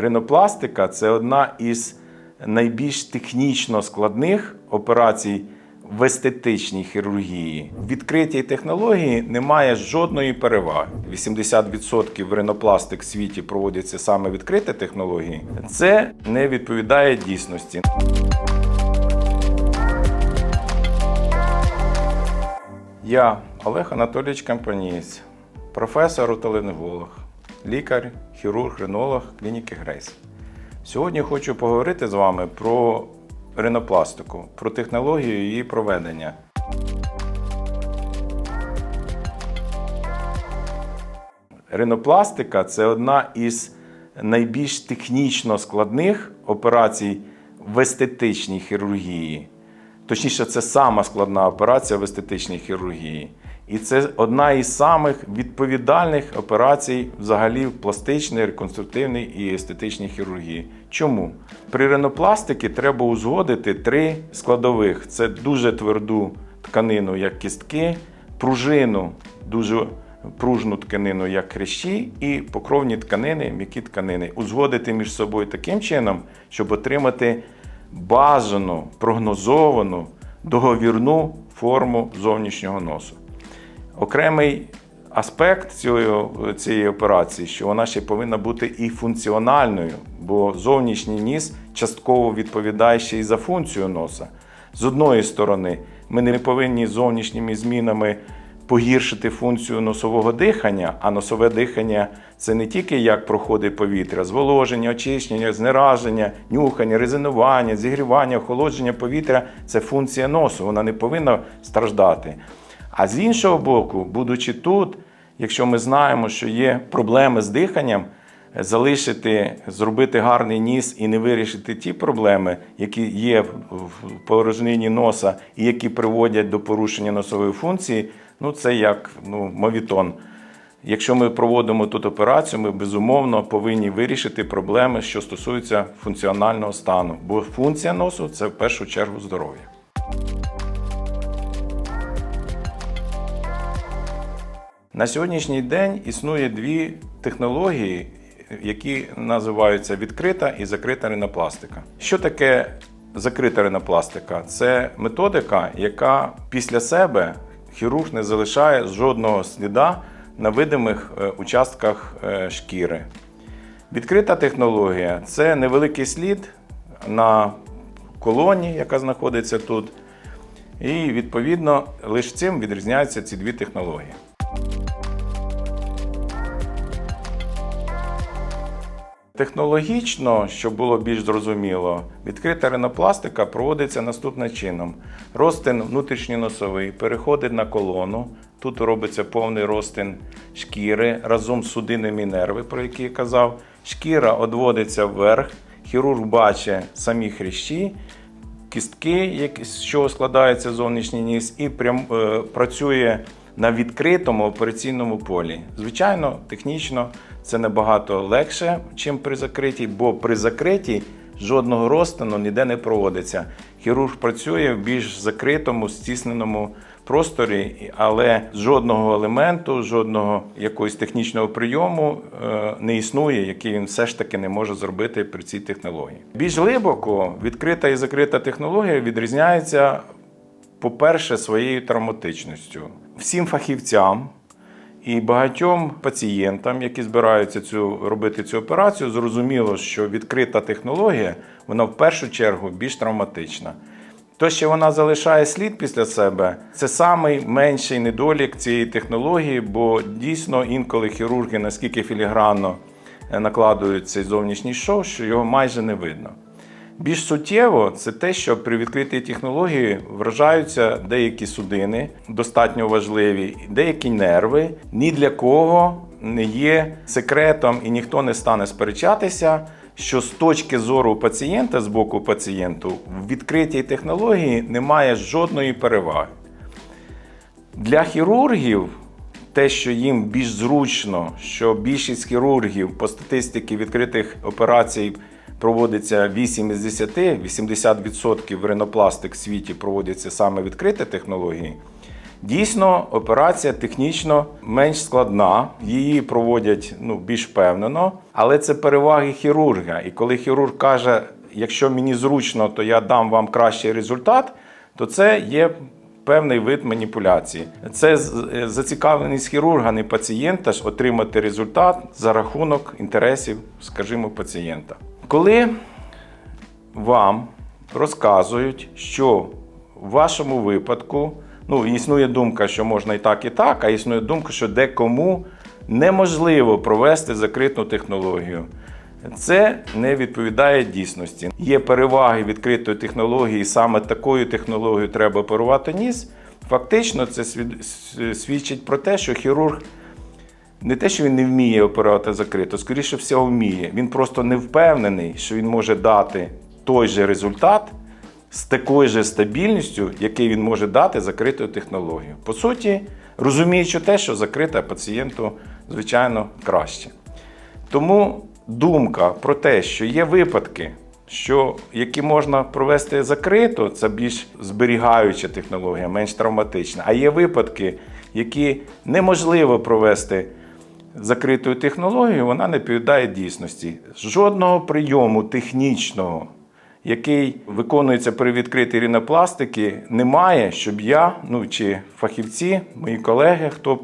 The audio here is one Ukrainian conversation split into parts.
Ринопластика це одна із найбільш технічно складних операцій в естетичній хірургії. Відкритій технології немає жодної переваги. 80% ринопластик в світі проводяться саме відкриті технології. Це не відповідає дійсності. Я Олег Анатолійович Кампанієць, професор отолинголог, лікар, хірург, ринолог клініки Грейс. Сьогодні хочу поговорити з вами про ринопластику, про технологію її проведення. Ринопластика це одна із найбільш технічно складних операцій в естетичній хірургії. Точніше, це сама складна операція в естетичній хірургії. І це одна із самих відповідальних операцій взагалі в пластичній, реконструктивній і естетичній хірургії. Чому? При ринопластиці треба узгодити три складових: це дуже тверду тканину, як кістки, пружину, дуже пружну тканину, як хрящі, і покровні тканини, м'які тканини. Узгодити між собою таким чином, щоб отримати бажану, прогнозовану, договірну форму зовнішнього носу. Окремий аспект цієї, операції, що вона ще повинна бути і функціональною, бо зовнішній ніс частково відповідає ще й за функцію носа. З одної сторони, ми не повинні зовнішніми змінами погіршити функцію носового дихання, а носове дихання це не тільки як проходить повітря, зволоження, очищення, знераження, нюхання, резинування, зігрівання, охолодження повітря це функція носу, вона не повинна страждати. А з іншого боку, будучи тут, якщо ми знаємо, що є проблеми з диханням, залишити, зробити гарний ніс і не вирішити ті проблеми, які є в порожнині носа і які приводять до порушення носової функції, ну це як ну, мовітон. Якщо ми проводимо тут операцію, ми безумовно повинні вирішити проблеми, що стосуються функціонального стану. Бо функція носу це в першу чергу здоров'я. На сьогоднішній день існує дві технології, які називаються відкрита і закрита ринопластика. Що таке закрита ринопластика? Це методика, яка після себе хірург не залишає жодного сліда на видимих е, участках е, шкіри. Відкрита технологія це невеликий слід на колоні, яка знаходиться тут. І відповідно лише цим відрізняються ці дві технології. Технологічно, щоб було більш зрозуміло, відкрита ринопластика проводиться наступним чином: розтин внутрішньоносовий переходить на колону. Тут робиться повний розтин шкіри разом з судинами нерви, про які я казав. Шкіра одводиться вверх, хірург бачить самі хрящі, кістки, з чого складається зовнішній ніс, і прям, е, працює на відкритому операційному полі. Звичайно, технічно це набагато легше, ніж при закритій, бо при закритій жодного розтину ніде не проводиться. Хірург працює в більш закритому, стісненому просторі, але жодного елементу, жодного якогось технічного прийому е, не існує, який він все ж таки не може зробити при цій технології. Більш глибоко відкрита і закрита технологія відрізняється по-перше, своєю травматичністю. Всім фахівцям і багатьом пацієнтам, які збираються цю, робити цю операцію, зрозуміло, що відкрита технологія вона в першу чергу більш травматична. То, що вона залишає слід після себе, це самий менший недолік цієї технології, бо дійсно інколи хірурги наскільки філігранно е, накладують цей зовнішній шов, що його майже не видно. Більш суттєво це те, що при відкритій технології вражаються деякі судини, достатньо важливі, деякі нерви. Ні для кого не є секретом, і ніхто не стане сперечатися, що з точки зору пацієнта, з боку пацієнту, в відкритій технології немає жодної переваги. Для хірургів те, що їм більш зручно, що більшість хірургів по статистиці відкритих операцій проводиться 8 із 10, 80% ринопластик в світі проводяться саме відкриті технології. Дійсно, операція технічно менш складна, її проводять ну, більш впевнено, але це переваги хірурга. І коли хірург каже, якщо мені зручно, то я дам вам кращий результат, то це є певний вид маніпуляції. Це е, зацікавленість хірурга, не пацієнта ж отримати результат за рахунок інтересів, скажімо, пацієнта. Коли вам розказують, що в вашому випадку ну, існує думка, що можна і так, і так, а існує думка, що декому неможливо провести закриту технологію. Це не відповідає дійсності. Є переваги відкритої технології, саме такою технологією треба оперувати ніс. Фактично, це свідчить про те, що хірург не те, що він не вміє оперувати закрито, скоріше всього вміє. Він просто не впевнений, що він може дати той же результат з такою же стабільністю, який він може дати закритою технологією. По суті, розуміючи те, що закрита пацієнту, звичайно, краще. Тому думка про те, що є випадки, що які можна провести закрито, це більш зберігаюча технологія, менш травматична. А є випадки, які неможливо провести закритою технологією, вона не відповідає дійсності. Жодного прийому технічного, який виконується при відкритій рінопластики, немає, щоб я, ну чи фахівці, мої колеги, хто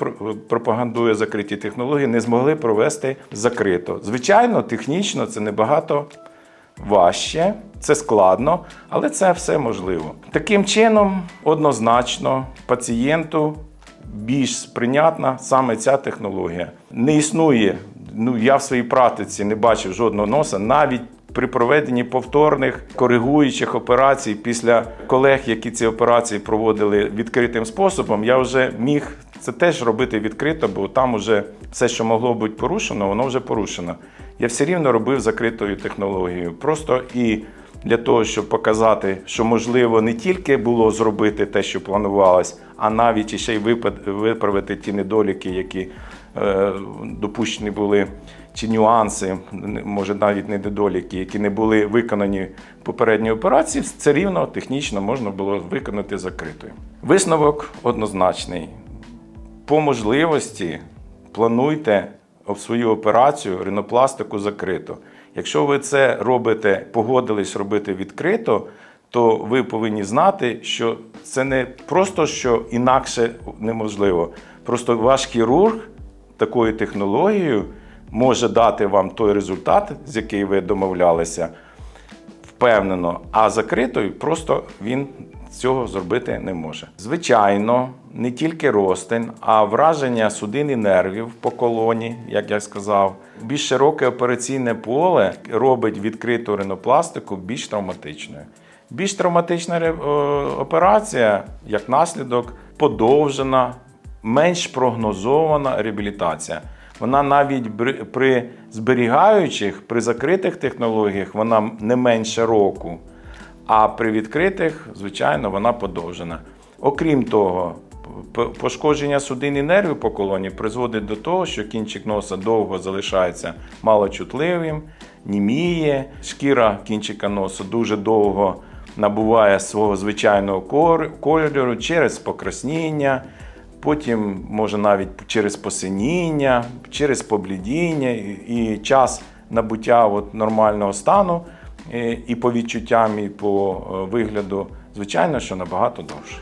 пропагандує закриті технології, не змогли провести закрито. Звичайно, технічно це небагато важче, це складно, але це все можливо. Таким чином, однозначно, пацієнту більш сприйнятна саме ця технологія. Не існує, ну я в своїй практиці не бачив жодного носа, навіть при проведенні повторних коригуючих операцій після колег, які ці операції проводили відкритим способом, я вже міг це теж робити відкрито, бо там вже все, що могло бути порушено, воно вже порушено. Я все рівно робив закритою технологією. Просто і для того, щоб показати, що можливо не тільки було зробити те, що планувалось, а навіть ще й виправити ті недоліки, які е, допущені були, чи нюанси, може навіть не недоліки, які не були виконані в попередній операції, це рівно технічно можна було виконати закритою. Висновок однозначний. По можливості плануйте свою операцію ринопластику закрито. Якщо ви це робите, погодились робити відкрито, то ви повинні знати, що це не просто що інакше неможливо. Просто ваш хірург такою технологією може дати вам той результат, з який ви домовлялися, впевнено, а закритою просто він цього зробити не може. Звичайно, не тільки ростин, а враження судин і нервів по колоні, як я сказав. Більш широке операційне поле робить відкриту ринопластику більш травматичною. Більш травматична операція, як наслідок, подовжена, менш прогнозована реабілітація. Вона навіть при зберігаючих, при закритих технологіях, вона не менше року. А при відкритих, звичайно, вона подовжена. Окрім того, пошкодження судин і нервів по колоні призводить до того, що кінчик носа довго залишається малочутливим, німіє, шкіра кінчика носу дуже довго набуває свого звичайного кольору через покрасніння, потім може навіть через посиніння, через поблідіння і, час набуття от нормального стану і по відчуттям, і по е, вигляду, звичайно, що набагато довше.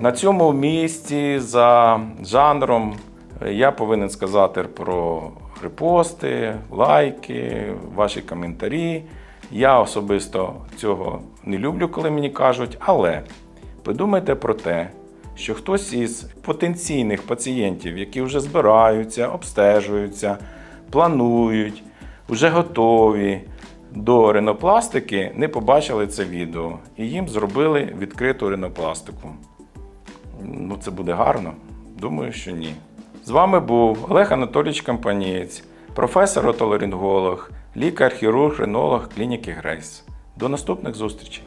На цьому місці за жанром е, я повинен сказати про репости, лайки, ваші коментарі. Я особисто цього не люблю, коли мені кажуть, але подумайте про те, що хтось із потенційних пацієнтів, які вже збираються, обстежуються, планують, вже готові до ринопластики, не побачили це відео і їм зробили відкриту ринопластику. Ну, це буде гарно? Думаю, що ні. З вами був Олег Анатолійович Компанієць, професор отоларинголог, лікар, хірург, ринолог клініки Грейс. До наступних зустрічей!